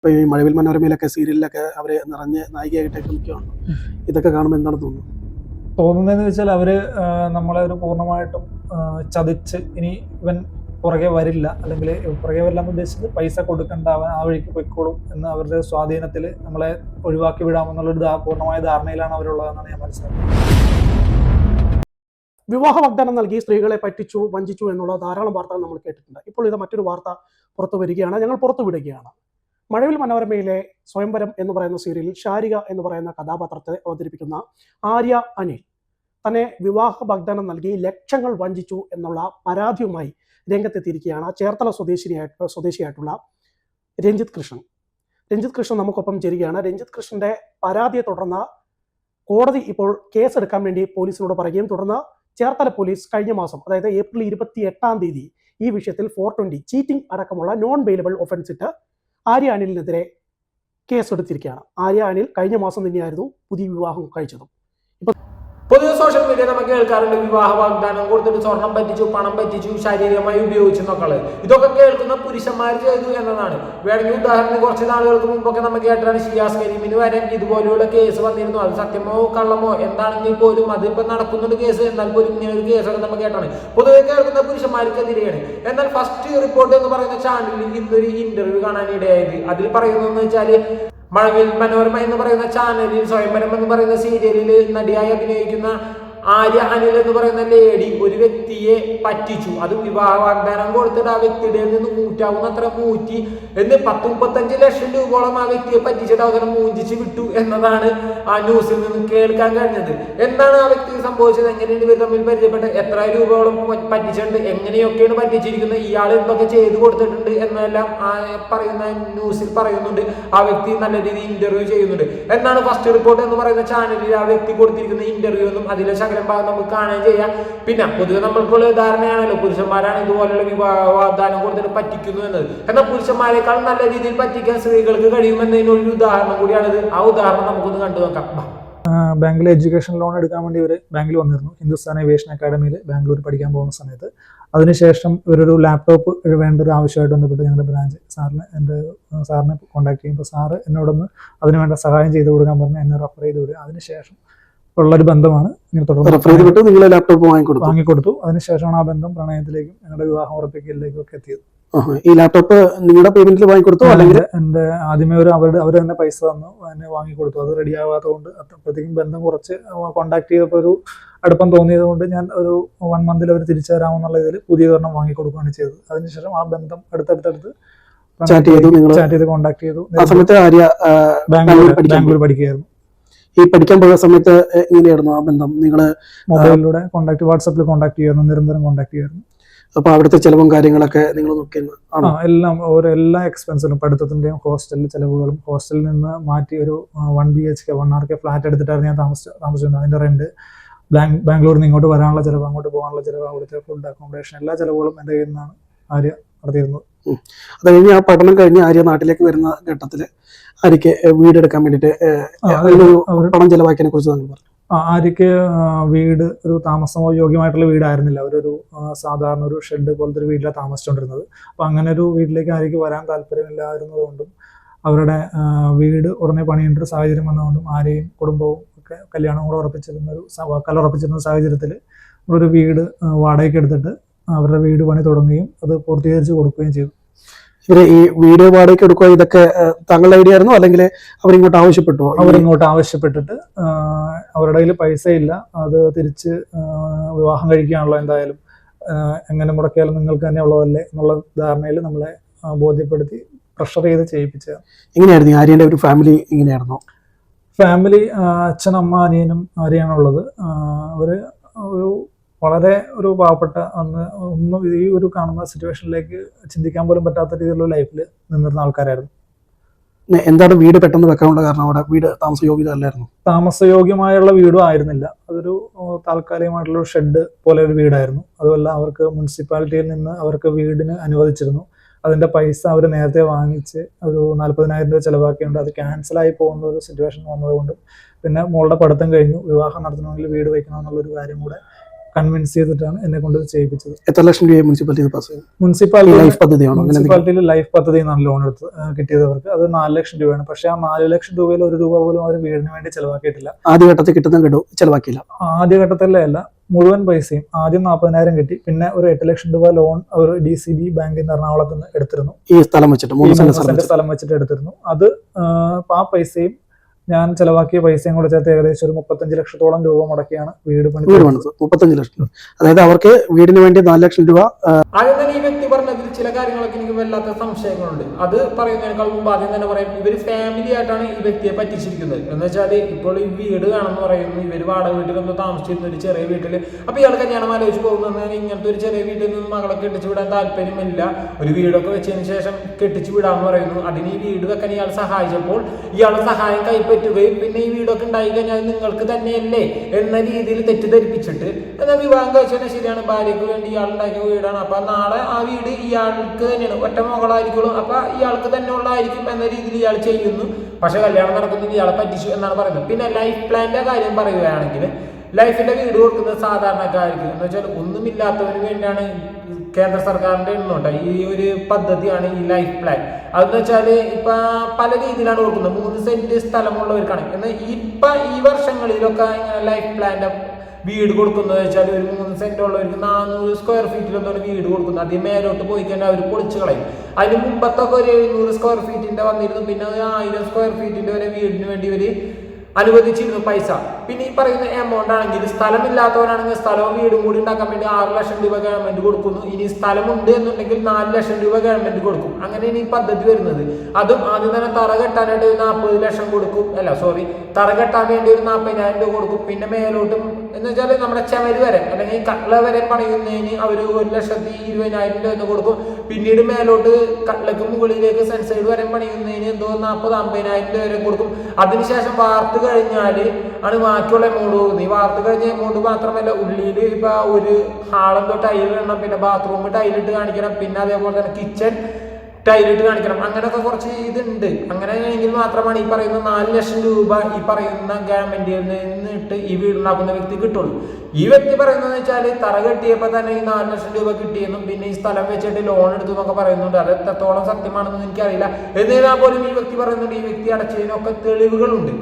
ഇപ്പൊ ഈ മഴവിൽ മനോരമയിലൊക്കെ സീരിയലിലൊക്കെ അവരെ നിറഞ്ഞ് നായികയായിട്ടൊക്കെ നിൽക്കുകയാണ്. ഇതൊക്കെ കാണുമ്പോൾ എന്താണ് തോന്നുന്നത്? തോന്നുന്നതെന്ന് വെച്ചാൽ അവർ നമ്മളെ ഒരു പൂർണമായിട്ടും ചതിച്ച് ഇനി ഇവൻ പുറകെ വരില്ല. അല്ലെങ്കിൽ പുറകെ വരില്ല എന്ന് ഉദ്ദേശിച്ചത് പൈസ കൊടുക്കേണ്ട അവൻ ആ വഴിക്ക് പൊയ്ക്കോളും എന്ന് അവരുടെ സ്വാധീനത്തിൽ നമ്മളെ ഒഴിവാക്കി വിടാമെന്നുള്ളൊരു പൂർണമായ ധാരണയിലാണ് അവരുള്ളതെന്നാണ് ഞാൻ മനസ്സിലാക്കുന്നത്. വിവാഹ വാഗ്ദാനം നൽകി സ്ത്രീകളെ പറ്റിച്ചു വഞ്ചിച്ചു എന്നുള്ള ധാരാളം വാർത്തകൾ നമ്മൾ കേട്ടിട്ടുണ്ട്. ഇപ്പോൾ ഇത് മറ്റൊരു വാർത്ത പുറത്തു വരികയാണ്. ഞങ്ങൾ പുറത്തു വിടുകയാണ്. മഴവിൽ മനോരമയിലെ സ്വയംവരം എന്ന് പറയുന്ന സീരിയലിൽ ശാരിക എന്ന് പറയുന്ന കഥാപാത്രത്തെ അവതരിപ്പിക്കുന്ന ആര്യ അനിൽ. തന്നെ വിവാഹ വാഗ്ദാനം നൽകി ലക്ഷങ്ങൾ വഞ്ചിച്ചു എന്നുള്ള പരാതിയുമായി രംഗത്തെത്തിയിരിക്കുകയാണ് ചേർത്തല സ്വദേശിനിയായിട്ട് സ്വദേശിയായിട്ടുള്ള രഞ്ജിത് കൃഷ്ണൻ. രഞ്ജിത് കൃഷ്ണൻ നമുക്കൊപ്പം ചേരുകയാണ്. രഞ്ജിത് കൃഷ്ണന്റെ പരാതിയെ തുടർന്ന് കോടതി ഇപ്പോൾ കേസെടുക്കാൻ വേണ്ടി പോലീസിനോട് പറയുകയും തുടർന്ന് ചേർത്തല പോലീസ് കഴിഞ്ഞ മാസം അതായത് ഏപ്രിൽ ഇരുപത്തി എട്ടാം തീയതി ഈ വിഷയത്തിൽ ഫോർ ട്വന്റി ചീറ്റിംഗ് അടക്കമുള്ള നോൺ ബെയിലബിൾ ഒഫൻസ് ഇട്ട് ആര്യ അനിലിനെതിരെ കേസെടുത്തിരിക്കുകയാണ്. ആര്യ അനിൽ കഴിഞ്ഞ മാസം തന്നെയായിരുന്നു പുതിയ വിവാഹം കഴിച്ചതും. പൊതുവെ സോഷ്യൽ മീഡിയ നമുക്ക് കേൾക്കാറുണ്ട് വിവാഹ വാഗ്ദാനം കൊടുത്തിട്ട് സ്വർണം പറ്റിച്ചു പണം പറ്റിച്ചു ശാരീരികമായി ഉപയോഗിച്ചു എന്നൊക്കെ ഇതൊക്കെ കേൾക്കുന്ന പുരുഷന്മാർ ചെയ്തു എന്നതാണ്. വേണമെങ്കിൽ ഉദാഹരണം കുറച്ച് നാളുകൾക്ക് മുമ്പൊക്കെ നമുക്ക് കേട്ടാണ് ഷിയാസ് കരീമിന് വരെ ഇതുപോലെയുള്ള കേസ് വന്നിരുന്നു. അത് സത്യമോ കള്ളമോ എന്താണെങ്കിൽ പോലും അതിപ്പോ നടക്കുന്നൊരു കേസ് എന്നാൽ പോലും ഇങ്ങനെ ഒരു കേസൊക്കെ നമുക്ക് കേട്ടാണ് പൊതുവെ കേൾക്കുന്ന പുരുഷന്മാർക്കെതിരെയാണ്. എന്നാൽ ഫസ്റ്റ് റിപ്പോർട്ട് എന്ന് പറയുന്ന ചാനലിൽ ഇന്നൊരു ഇന്റർവ്യൂ കാണാനിടയായത്. അതിൽ പറയുന്നതെന്ന് വെച്ചാൽ മഴവിൽ മനോരമ എന്ന് പറയുന്ന ചാനലിൽ സ്വയംവരം എന്ന് പറയുന്ന സീരിയലിൽ നടിയായി അഭിനയിക്കുന്ന ആര്യ അനിൽ എന്ന് പറയുന്ന ലേഡി ഒരു വ്യക്തിയെ പറ്റിച്ചു. അത് വിവാഹ വാഗ്ദാനം കൊടുത്തിട്ട് ആ വ്യക്തിയുടെ നിന്ന് മൂറ്റാവുന്ന അത്ര മൂറ്റി എന്ന് പത്ത് മുപ്പത്തഞ്ച് ലക്ഷം രൂപയോളം ആ വ്യക്തിയെ പറ്റിച്ചിട്ട് അവസരം മൂഞ്ചിച്ച് വിട്ടു എന്നതാണ് ആ ന്യൂസിൽ നിന്ന് കേൾക്കാൻ കഴിഞ്ഞത്. എന്താണ് ആ വ്യക്തിക്ക് സംഭവിച്ചത്? എങ്ങനെയാണ് ഇവർ തമ്മിൽ പരിചയപ്പെട്ട് എത്ര രൂപയോളം പറ്റിച്ചിട്ടുണ്ട്? എങ്ങനെയൊക്കെയാണ് പറ്റിച്ചിരിക്കുന്നത്? ഇയാൾ എന്തൊക്കെ ചെയ്തു കൊടുത്തിട്ടുണ്ട് എന്നെല്ലാം ആ പറയുന്ന ന്യൂസിൽ പറയുന്നുണ്ട്. ആ വ്യക്തി നല്ല രീതിയിൽ ഇന്റർവ്യൂ ചെയ്യുന്നുണ്ട്. എന്നാണ് ഫസ്റ്റ് റിപ്പോർട്ട് എന്ന് പറയുന്ന ചാനലിൽ ആ വ്യക്തി കൊടുത്തിരിക്കുന്ന ഇന്റർവ്യൂ ഒന്നും അതിലെ ശകലം ഭാഗം നമുക്ക് കാണുകയും ചെയ്യാം. പിന്നെ പൊതുവെ നമ്മൾക്കുള്ള ധാരണയാണല്ലോ പുരുഷന്മാരാണ് ഇതുപോലുള്ള വിവാഹ വാഗ്ദാനം കൊടുത്തിട്ട് പറ്റിക്കുന്നു എന്നത്. എന്നാൽ പുരുഷന്മാരെക്കാൾ നല്ല രീതിയിൽ പറ്റിക്കാൻ സ്ത്രീകൾക്ക് കഴിയുമെന്നതിനൊരു ഉദാഹരണം കൂടിയാണിത്. ആ ഉദാഹരണം നമുക്കൊന്ന് കണ്ടു നോക്കാം. ബാങ്കിൽ എഡ്യൂക്കേഷൻ ലോൺ എടുക്കാൻ വേണ്ടി ഇവർ ബാങ്കിൽ വന്നിരുന്നു. ഹിന്ദുസ്ഥാൻ ഏവിയേഷൻ അക്കാഡമിയിൽ ബാംഗ്ലൂർ പഠിക്കാൻ പോകുന്ന സമയത്ത്. അതിനുശേഷം ഇവരൊരു ലാപ്ടോപ്പ് വേണ്ട ഒരു ആവശ്യമായിട്ട് ബന്ധപ്പെട്ട് ഞങ്ങളുടെ ബ്രാഞ്ച് സാറിന് എന്റെ സാറിനെ കോൺടാക്ട് ചെയ്യുമ്പോൾ സാറ് എന്നോടൊന്ന് അതിന് വേണ്ട സഹായം ചെയ്തു കൊടുക്കാൻ പറഞ്ഞ് എന്നെ റെഫർ ചെയ്ത് വിടുക. അതിനുശേഷം ഉള്ളൊരു ബന്ധമാണ്. ഇങ്ങനെ തുടർന്ന് നിങ്ങൾ ലാപ്ടോപ്പ് വാങ്ങിക്കൊടുത്തു. വാങ്ങിക്കൊടുത്തു. അതിനുശേഷമാണ് ആ ബന്ധം പ്രണയത്തിലേക്കും ഞങ്ങളുടെ വിവാഹം ഉറപ്പിക്കലിലേക്കും ഒക്കെ എത്തിയത്. ഈ ലാപ്ടോപ്പ് നിങ്ങളുടെ പേയ്മെന്റിൽ വാങ്ങിക്കൊടുത്തു അല്ലെങ്കിൽ? എന്റെ ആദ്യമേ ഒരു അവരുടെ അവർ തന്നെ പൈസ തന്നു എന്നെ വാങ്ങിക്കൊടുത്തു. അത് റെഡി ആവാത്തതുകൊണ്ട് അപ്പോഴത്തേക്കും ബന്ധം കുറച്ച് കോണ്ടാക്ട് ചെയ്തപ്പോൾ ഒരു അടുപ്പം തോന്നിയത് കൊണ്ട് ഞാൻ ഒരു വൺ മന്തിൽ അവർ തിരിച്ചു തരാമെന്നുള്ള ഇതിൽ പുതിയ ഒരെണ്ണം വാങ്ങിക്കൊടുക്കുകയാണ് ചെയ്തത്. അതിനുശേഷം ആ ബന്ധം അടുത്തടുത്തടുത്ത് ചാറ്റ് ചെയ്തു? ചാറ്റ് ചെയ്ത് കോണ്ടാക്ട് ചെയ്തു ആ സമയത്ത് ബാംഗ്ലൂർ പഠിക്കുകയായിരുന്നു. ഈ പഠിക്കാൻ പോയ സമയത്ത് എങ്ങനെയായിരുന്നു ആ ബന്ധം? നിങ്ങൾ മൊബൈലിലൂടെ കോൺടാക്ട് വാട്സപ്പിൽ കോൺടാക്ട് ചെയ്യുന്നു നിരന്തരം കോൺടാക്ട് ചെയ്യുന്നു അപ്പൊ അവിടുത്തെ ചെലവും കാര്യങ്ങളൊക്കെ നിങ്ങൾ നോക്കിയിരുന്നു ആ എല്ലാം ഓരോ എല്ലാ എക്സ്പെൻസിലും പഠിത്തത്തിന്റെയും ഹോസ്റ്റലിലെ ചെലവുകളും ഹോസ്റ്റലിൽ നിന്ന് മാറ്റി ഒരു one B H K one R K flat എടുത്തിട്ടായിരുന്നു ഞാൻ താമസിച്ചു താമസിച്ചിരുന്നത്. അതിന്റെ റെന്റ് ബാംഗ്ലൂരിൽ നിന്ന് ഇങ്ങോട്ട് വരാനുള്ള ചിലവ് അങ്ങോട്ട് പോകാനുള്ള ചിലവ് അവിടുത്തെ ഫുഡ് അക്കോമഡേഷൻ എല്ലാ ചിലവുകളും എന്റെ കയ്യിൽ നിന്നാണ് ആര്യ നടത്തിയിരുന്നത്. അത് കഴിഞ്ഞ് ആ പഠനം കഴിഞ്ഞ് ആര്യ നാട്ടിലേക്ക് വരുന്ന ഘട്ടത്തിൽ ആര്യക്ക് വീട് എടുക്കാൻ വേണ്ടിയിട്ട് പണം ചെലവാക്കിയതിനെ കുറിച്ച് താങ്കൾ പറഞ്ഞു. ആര്യക്ക് വീട് ഒരു താമസമോ യോഗ്യമായിട്ടുള്ള വീടായിരുന്നില്ല. അവരൊരു സാധാരണ ഒരു ഷെഡ് പോലത്തെ ഒരു വീട്ടിലാണ് താമസിച്ചുകൊണ്ടിരുന്നത് അപ്പം അങ്ങനെ ഒരു വീട്ടിലേക്ക് ആര്യക്ക് വരാൻ താല്പര്യമില്ലായിരുന്നതുകൊണ്ടും അവരുടെ വീട് ഉടനെ പണിയേണ്ട ഒരു സാഹചര്യം വന്നതുകൊണ്ടും ആരെയും കുടുംബവും ഒക്കെ കല്യാണം കൂടെ ഉറപ്പിച്ചിരുന്ന ഒരു കല ഉറപ്പിച്ചിരുന്ന സാഹചര്യത്തിൽ ഒരു വീട് വാടകയ്ക്ക് എടുത്തിട്ട് അവരുടെ വീട് പണി തുടങ്ങുകയും അത് പൂർത്തീകരിച്ച് കൊടുക്കുകയും ചെയ്തു. ഇവർ ഈ വീട് വാടകയ്ക്ക് എടുക്കുക ഇതൊക്കെ താങ്കളുടെ ഐഡിയ ആയിരുന്നു? അല്ലെങ്കിൽ അവരിങ്ങോട്ട് ആവശ്യപ്പെട്ടു അവരിങ്ങോട്ട് ആവശ്യപ്പെട്ടിട്ട് അവരുടെ കയ്യിൽ പൈസ ഇല്ല അത് തിരിച്ച് വിവാഹം കഴിക്കാനുള്ള എന്തായാലും. എങ്ങനെ മുടക്കിയാലും നിങ്ങൾക്ക് തന്നെ ഉള്ളതല്ലേ എന്നുള്ള ധാരണയിൽ നമ്മളെ ബോധ്യപ്പെടുത്തി പ്രഷർ ചെയ്ത് ചെയ്യിപ്പിച്ചതാണ്. എങ്ങനെയായിരുന്നു ആര്യന്റെ ആര്യന്റെ ഒരു ഫാമിലി എങ്ങനെയായിരുന്നു? ഫാമിലി അച്ഛൻ അമ്മ അനിയനും ആരെയാണുള്ളത് അവർ ഒരു വളരെ ഒരു പാവപ്പെട്ട അന്ന് ഒന്നും ഈ ഒരു കാണുന്ന സിറ്റുവേഷനിലേക്ക് ചിന്തിക്കാൻ പോലും പറ്റാത്ത രീതിയിലുള്ള ലൈഫിൽ നിന്നിരുന്ന ആൾക്കാരായിരുന്നു. എന്താണ് വീട് പെട്ടെന്ന് വെക്കാനുള്ള കാരണം? അവിടെ വീട് താമസയോഗ്യത അല്ലായിരുന്നു? താമസയോഗ്യമായുള്ള വീടും ആയിരുന്നില്ല. അതൊരു താൽക്കാലികമായിട്ടുള്ള ഒരു ഷെഡ് പോലെ ഒരു വീടായിരുന്നു. അതുമല്ല അവർക്ക് മുനിസിപ്പാലിറ്റിയിൽ നിന്ന് അവർക്ക് വീടിന് അനുവദിച്ചിരുന്നു. അതിന്റെ പൈസ അവർ നേരത്തെ വാങ്ങിച്ച് ഒരു നാൽപ്പതിനായിരം രൂപ ചിലവാക്കിയുണ്ട് അത് ക്യാൻസലായി പോകുന്ന ഒരു സിറ്റുവേഷൻ വന്നതുകൊണ്ടും പിന്നെ മോളുടെ പഠിത്തം കഴിഞ്ഞു. വിവാഹം നടത്തണമെങ്കിൽ വീട് വയ്ക്കണം ഒരു കാര്യം കൂടെ കൺവിൻസ് ചെയ്തിട്ടാണ് എന്നെ കൊണ്ട് ചെയ്യിപ്പിച്ചത്. എത്ര ലക്ഷം രൂപ മുനിസിപ്പാലിറ്റി പാസ് ചെയ്തു മുനിസിപ്പാലിറ്റി ലൈഫ് പദ്ധതിയാണോ? മുനിസിപ്പാലിറ്റിയിൽ ലൈഫ് പദ്ധതി എന്നാണ് ലോൺ എടുത്ത് കിട്ടിയത് കിട്ടിയതവർക്ക്. അത് നാല് ലക്ഷം രൂപയാണ്. പക്ഷെ ആ നാല് ലക്ഷം രൂപയിൽ ഒരു രൂപ പോലും അവർ വീടിന് വേണ്ടി ചെലവാക്കിയിട്ടില്ല. ആദ്യഘട്ടത്തിൽ കിട്ടുന്ന കിട്ടും ചെലവാക്കിയില്ല. ആദ്യഘട്ടത്തിലെ അല്ല മുഴുവൻ പൈസയും ആദ്യം നാൽപ്പതിനായിരം കിട്ടി. പിന്നെ ഒരു എട്ട് ലക്ഷം രൂപ ലോൺ അവർ ഡി സി ബി ബാങ്കിൽ നിന്ന് എറണാകുളത്ത് നിന്ന് എടുത്തിരുന്നു. ഈ സ്ഥലം വെച്ചിട്ട് സ്ഥലം വെച്ചിട്ട്. എടുത്തിരുന്നു. അത് ആ പൈസയും ഞാൻ ചെലവാക്കിയ പൈസയും കൂടെ ചേർത്ത് ഏകദേശം ഒരു മുപ്പത്തഞ്ച് ലക്ഷത്തോളം രൂപ മുടക്കിയാണ് വീട് പണി വീട് പണിത് മുപ്പത്തഞ്ച് ലക്ഷം. അതായത് അവർക്ക് വീടിന് വേണ്ടി നാല് ലക്ഷം രൂപ ആ, ആദ്യം തന്നെ ഈ വ്യക്തി പറഞ്ഞതിൽ ചില കാര്യങ്ങളൊക്കെ എനിക്ക് വല്ലാത്ത സംശയങ്ങളുണ്ട്. അത് പറയുന്നതിനേക്കാൾ മുമ്പ് ആദ്യം തന്നെ പറയാം ഇവർ ഫാമിലി ആയിട്ടാണ് ഈ വ്യക്തിയെ പറ്റിച്ചിരിക്കുന്നത്. എന്ന് വെച്ചാൽ ഇപ്പോൾ ഈ വീട് വേണമെന്ന് പറയുന്നു ഇവർ വാടക വീട്ടിലൊന്ന് താമസിച്ചിരുന്ന ഒരു ചെറിയ വീട്ടിൽ അപ്പൊ ഇയാൾക്ക് കല്യാണം ആലോചിച്ച് പോകുന്നതിന് ഇങ്ങനത്തെ ഒരു ചെറിയ വീട്ടിൽ നിന്ന് മകളെ കെട്ടിച്ചു വിടാൻ താല്പര്യമില്ല. ഒരു വീടൊക്കെ വെച്ചതിന് ശേഷം കെട്ടിച്ചു വിടാന്ന് പറയുന്നു. അതിന് ഈ വീട് വെക്കാൻ ഇയാൾ സഹായിച്ചപ്പോൾ ഇയാളെ സഹായം കൈപ്പറ്റുകയും പിന്നെ ഈ വീടൊക്കെ ഉണ്ടായി കഴിഞ്ഞാൽ നിങ്ങൾക്ക് തന്നെയല്ലേ എന്ന രീതിയിൽ തെറ്റിദ്ധരിപ്പിച്ചിട്ട്. എന്നാൽ വിവാഹം കഴിച്ചാൽ ശരിയാണ് ഭാര്യയ്ക്ക് വേണ്ടി ഇയാൾ ഉണ്ടാക്കിയ വീടാണ്. അപ്പൊ നാളെ ആ വീട് ഇയാൾക്ക് തന്നെയാണ്. ഒറ്റ മകളായിരിക്കുള്ളൂ. അപ്പൊ ഇയാൾക്ക് തന്നെ ഉള്ളതായിരിക്കും എന്ന രീതിയിൽ ഇയാൾ ചെയ്യുന്നു. പക്ഷെ കല്യാണം നടക്കുന്നത് ഇയാളെ പറ്റിച്ചു എന്നാണ് പറയുന്നത്. പിന്നെ ലൈഫ് പ്ലാന്റെ കാര്യം പറയുകയാണെങ്കിൽ ലൈഫിന്റെ വീട് കൊടുക്കുന്നത് സാധാരണക്കാർക്ക്. എന്ന് വെച്ചാൽ ഒന്നുമില്ലാത്തവന് വേണ്ടിയാണ് കേന്ദ്ര സർക്കാരിന്റെ എണ്ണോട്ടെ ഈ ഒരു പദ്ധതിയാണ് ഈ ലൈഫ് പ്ലാൻ അതെന്ന് വെച്ചാൽ ഇപ്പൊ പല രീതിയിലാണ് കൊടുക്കുന്നത് മൂന്ന് സെന്റ് സ്ഥലമുള്ളവർക്കാണ്. എന്നാൽ ഇപ്പൊ ഈ വർഷങ്ങളിലൊക്കെ ഇങ്ങനെ ലൈഫ് പ്ലാന്റെ വീട് കൊടുക്കുന്നത് വെച്ചാൽ ഒരു മൂന്ന് സെന്റ് ഉള്ളവർക്ക് നാനൂറ് സ്ക്വയർ ഫീറ്റിലൊന്നും വീട് കൊടുക്കുന്നത്. അതിൽ മേലോട്ട് പോയി കഴിഞ്ഞാൽ അവർ പൊളിച്ചു കളയും. അതിന് മുമ്പത്തൊക്കെ ഒരു എഴുന്നൂറ് സ്ക്വയർ ഫീറ്റിന്റെ വന്നിരുന്നു. പിന്നെ ഒരു ആയിരം സ്ക്വയർ ഫീറ്റിന്റെ വരെ വീടിന് വേണ്ടി ഇവർ അനുവദിച്ചിരുന്നു പൈസ. പിന്നെ ഈ പറയുന്ന എമൗണ്ട് ആണെങ്കിൽ സ്ഥലമില്ലാത്തവരാണെങ്കിൽ സ്ഥലവും വീടും കൂടി ഉണ്ടാക്കാൻ വേണ്ടി ആറ് ലക്ഷം രൂപ ഗവൺമെന്റ് കൊടുക്കുന്നു. ഇനി സ്ഥലമുണ്ട് എന്നുണ്ടെങ്കിൽ നാല് ലക്ഷം രൂപ ഗവൺമെന്റ് കൊടുക്കും. അങ്ങനെയാണ് ഈ പദ്ധതി വരുന്നത്. അതും ആദ്യം തന്നെ തറ കെട്ടാനായിട്ട് നാൽപ്പത് ലക്ഷം കൊടുക്കും. അല്ല സോറി തറ കെട്ടാൻ വേണ്ടി ഒരു നാൽപ്പതിനായിരം രൂപ കൊടുക്കും. പിന്നെ മേലോട്ടും എന്ന് വെച്ചാൽ നമ്മുടെ ചെമര് വരെ അല്ലെങ്കിൽ കട്ട്ല വരെ പണിയുന്നതിന് അവർ ഒരു ലക്ഷത്തി ഇരുപതിനായിരം രൂപ എന്ന് കൊടുക്കും. പിന്നീട് മേലോട്ട് കട്ട്ലക്ക് മുകളിലേക്ക് സെൻസൈഡ് വരെ പണിയുന്നതിന് എന്തോ നാൽപ്പത് അമ്പതിനായിരം രൂപ വരെ കൊടുക്കും. അതിനുശേഷം വാർത്ത് കഴിഞ്ഞാൽ ആണ് ബാക്കിയുള്ള എമൗണ്ട് പോകുന്നത് ഈ വാർത്ത് കഴിഞ്ഞ എമൗണ്ട് മാത്രമല്ല ഉള്ളിൽ ഇപ്പൊ ഒരു ഹാളെന്തോ ടൈൽ ഇടണം പിന്നെ ബാത്റൂം ടൈലിട്ട് കാണിക്കണം പിന്നെ അതേപോലെ തന്നെ കിച്ചൺ ടൈലിട്ട് കാണിക്കണം. അങ്ങനെയൊക്കെ കുറച്ച് ഇതുണ്ട്. അങ്ങനെ എങ്കിൽ മാത്രമാണ് ഈ പറയുന്ന നാല് ലക്ഷം രൂപ ഈ പറയുന്ന ഗവൺമെന്റിൽ നിന്നിട്ട് ഈ വീടുണ്ടാക്കുന്ന വ്യക്തി കിട്ടുള്ളൂ. ഈ വ്യക്തി പറയുന്നതെന്ന് വെച്ചാൽ തറ കെട്ടിയപ്പോൾ തന്നെ ഈ നാല് ലക്ഷം രൂപ കിട്ടിയെന്നും പിന്നെ ഈ സ്ഥലം വെച്ചിട്ട് ലോൺ എടുത്തു എന്നൊക്കെ പറയുന്നുണ്ട്. അത് എത്രത്തോളം സത്യമാണെന്ന് എനിക്കറിയില്ല. എന്നിരുന്നാൽ പോലും ഈ വ്യക്തി പറയുന്നുണ്ട് ഈ വ്യക്തി അടച്ചതിനൊക്കെ തെളിവുകളുണ്ട്.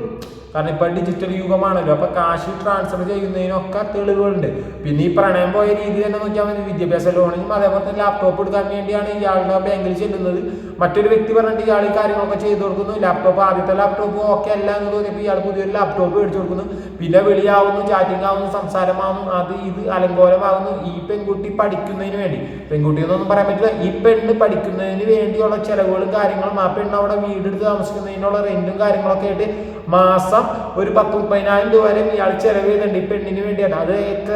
കാരണം ഇപ്പൊ ഡിജിറ്റൽ യുഗമാണല്ലോ. അപ്പൊ കാശ് ട്രാൻസ്ഫർ ചെയ്യുന്നതിനൊക്കെ തെളിവുകളുണ്ട്. പിന്നെ ഈ പ്രണയം പോയ രീതി തന്നെ നോക്കിയാൽ മതി. വിദ്യാഭ്യാസ ലോണിനും അതേപോലെ തന്നെ ലാപ്ടോപ്പ് എടുക്കാൻ വേണ്ടിയാണ് ഇയാളുടെ ബാങ്കിൽ ചെല്ലുന്നത്. മറ്റൊരു വ്യക്തി പറഞ്ഞിട്ട് ഇയാൾ ഈ കാര്യങ്ങളൊക്കെ ചെയ്തു കൊടുക്കുന്നു. ലാപ്ടോപ്പ് ആദ്യത്തെ ലാപ്ടോപ്പ് ഓക്കെ അല്ല എന്ന് തോന്നിയപ്പോൾ ഇയാൾ പുതിയൊരു ലാപ്ടോപ്പ് മേടിച്ചു കൊടുക്കുന്നു. പിന്നെ വിളിയാവുന്നു ചാറ്റിംഗ് ആവുന്നു സംസാരമാവുന്നു. അത് ഇത് അലങ്കോലമാകുന്നു ഈ പെൺകുട്ടി പഠിക്കുന്നതിന് വേണ്ടി. പെൺകുട്ടി എന്നൊന്നും പറയാൻ പറ്റില്ല. ഈ പെണ്ണ് പഠിക്കുന്നതിന് വേണ്ടിയുള്ള ചിലവുകളും കാര്യങ്ങളും ആ പെണ്ണ് അവിടെ വീടെടുത്ത് താമസിക്കുന്നതിനുള്ള റെന്റും കാര്യങ്ങളൊക്കെ ആയിട്ട് മാസം ഒരു പത്ത് മുപ്പതിനായിരം രൂപ വരെ ഇയാൾ ചെലവ് ചെയ്യുന്നുണ്ട് ഈ പെണ്ണിന് വേണ്ടിയാണ്. അത് എത്ര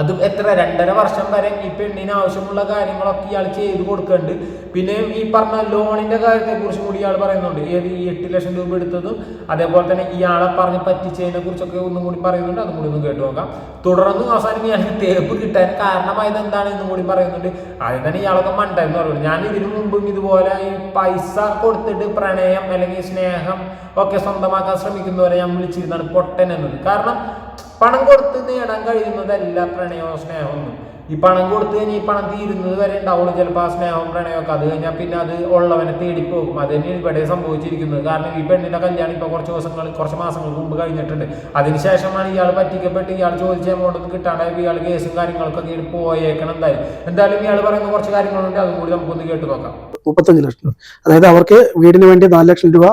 അതും എത്ര രണ്ടര വർഷം വരെ ഈ പെണ്ണിന് ആവശ്യമുള്ള കാര്യങ്ങളൊക്കെ ഇയാൾ ചെയ്ത് കൊടുക്കുന്നുണ്ട് പിന്നെ ഈ പറഞ്ഞ ലോണിന്റെ കാര്യത്തെ കുറിച്ചും കൂടി ഇയാൾ പറയുന്നുണ്ട്. ഈ എട്ട് ലക്ഷം രൂപ എടുത്തതും അതേപോലെ തന്നെ ഇയാളെ പറഞ്ഞ് പറ്റിച്ചതിനെ കുറിച്ചൊക്കെ ഒന്നും കൂടി പറയുന്നുണ്ട്. അതും കൂടി ഒന്ന് കേട്ടു നോക്കാം. തുടർന്ന് അവസാനം ഇയാൾക്ക് തേപ്പ് കിട്ടാൻ കാരണമായത് എന്താണ് എന്നും കൂടി പറയുന്നുണ്ട്. ആദ്യം തന്നെ ഇയാളൊക്കെ മണ്ടെന്ന് പറയുന്നത് ഞാൻ ഇതിനു മുമ്പും ഇതുപോലെ ഈ പൈസ കൊടുത്തിട്ട് പ്രണയം അല്ലെങ്കിൽ സ്നേഹം ഒക്കെ സ്വന്തമാക്കാൻ ശ്രമിക്കുന്നവരെ ഞാൻ വിളിച്ചിരുന്നാണ് പൊട്ടൻ എന്നത്. കാരണം പണം കൊടുത്ത് നേടാൻ കഴിയുന്നതല്ല പ്രണയവും സ്നേഹമൊന്നും ഈ പണം കൊടുത്തു കഴിഞ്ഞാൽ ഈ പണം തീരുന്നത് വരെ ഉണ്ടാവുള്ളൂ. ചിലപ്പോൾ ആ സ്നേഹം പ്രണയമൊക്കെ അത് കഴിഞ്ഞാൽ പിന്നെ അത് ഉള്ളവനെ തേടിപ്പോകും അത് തന്നെയാണ് ഇവിടെ സംഭവിച്ചിരിക്കുന്നത്. കാരണം ഈ പെണ്ണിന്റെ കല്യാണം ഇപ്പോൾ കുറച്ച് ദിവസങ്ങൾ കുറച്ച് മാസങ്ങൾക്ക് മുമ്പ് കഴിഞ്ഞിട്ടുണ്ട്. അതിനുശേഷമാണ് ഇയാൾ പറ്റിക്കപ്പെട്ട് ഇയാൾ ചോദിച്ച എമൗണ്ട് കിട്ടാണ്ട് കിട്ടാണ്ടായപ്പോൾ ഇയാൾ കേസും കാര്യങ്ങളൊക്കെ ഇങ്ങനെ പോയേക്കണം എന്തായാലും. എന്തായാലും ഇയാൾ പറയുന്ന കുറച്ച് കാര്യങ്ങളുണ്ട്. അതും കൂടി നമുക്കൊന്ന് കേട്ട് നോക്കാം. മുപ്പത്തഞ്ച് ലക്ഷം അതായത് അവർക്ക് വീടിന് വേണ്ടി നാല് ലക്ഷം രൂപ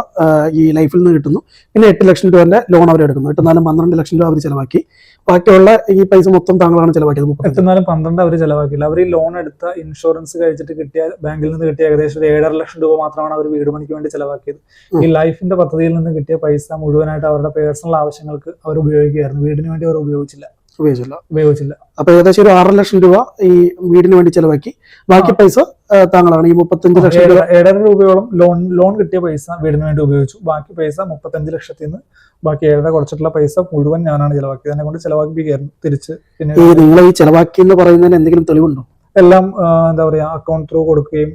ഈ ലൈഫിൽ നിന്ന് കിട്ടുന്നു. പിന്നെ എട്ട് ലക്ഷം രൂപ ലോൺ അവർ എടുക്കുന്നു. എട്ട് നാലും പന്ത്രണ്ട് ലക്ഷം രൂപ അവർ ചെലവാക്കി. ബാക്കിയുള്ള ഈ പൈസ മൊത്തം താങ്കളാണ് ചെലവാക്കിയത് എത്തുന്നാലും പന്ത്രണ്ട് അവർ ചിലവാക്കിയില്ല. അവർ ഈ ലോൺ എടുത്ത ഇൻഷുറൻസ് കഴിച്ചിട്ട് കിട്ടിയ ബാങ്കിൽ നിന്ന് കിട്ടിയ ഏകദേശം ഒരു ഏഴര ലക്ഷം രൂപ മാത്രമാണ് അവർ വീട് പണിക്ക് വേണ്ടി ചിലവാക്കിയത്. ഈ ലൈഫിന്റെ പദ്ധതിയിൽ നിന്ന് കിട്ടിയ പൈസ മുഴുവനായിട്ട് അവരുടെ പേഴ്സണൽ ആവശ്യങ്ങൾക്ക് അവർ ഉപയോഗിക്കുകയായിരുന്നു. വീടിന് വേണ്ടി അവർ ഉപയോഗിച്ചില്ല. ഉപയോഗിച്ചില്ല ഉപയോഗിച്ചില്ല. അപ്പൊ ഏകദേശം ഒരു ആറര ലക്ഷം രൂപ ഈ വീടിന് വേണ്ടി ചെലവാക്കി. ബാക്കി പൈസ താങ്കളാണ്. ഈ മുപ്പത്തഞ്ച് ലക്ഷം രൂപ ഏഴര രൂപയോളം ലോൺ ലോൺ കിട്ടിയ പൈസ വീടിന് വേണ്ടി ഉപയോഗിച്ചു. ബാക്കി പൈസ മുപ്പത്തഞ്ച് ലക്ഷത്തിൽ നിന്ന് ബാക്കി ഏഴര കുറച്ചിട്ടുള്ള പൈസ മുഴുവൻ ഞാനാണ് ചെലവാക്കിയത്. എന്നെ കൊണ്ട് ചെലവാക്കിപ്പിക്കുകയായിരുന്നു തിരിച്ച്. പിന്നെ നിങ്ങൾ ഈ ചെലവാക്കി എന്ന് പറയുന്നതിന് എന്തെങ്കിലും തെളിവുണ്ടോ? എല്ലാം എന്താ പറയുക അക്കൗണ്ട് ത്രൂ കൊടുക്കുകയും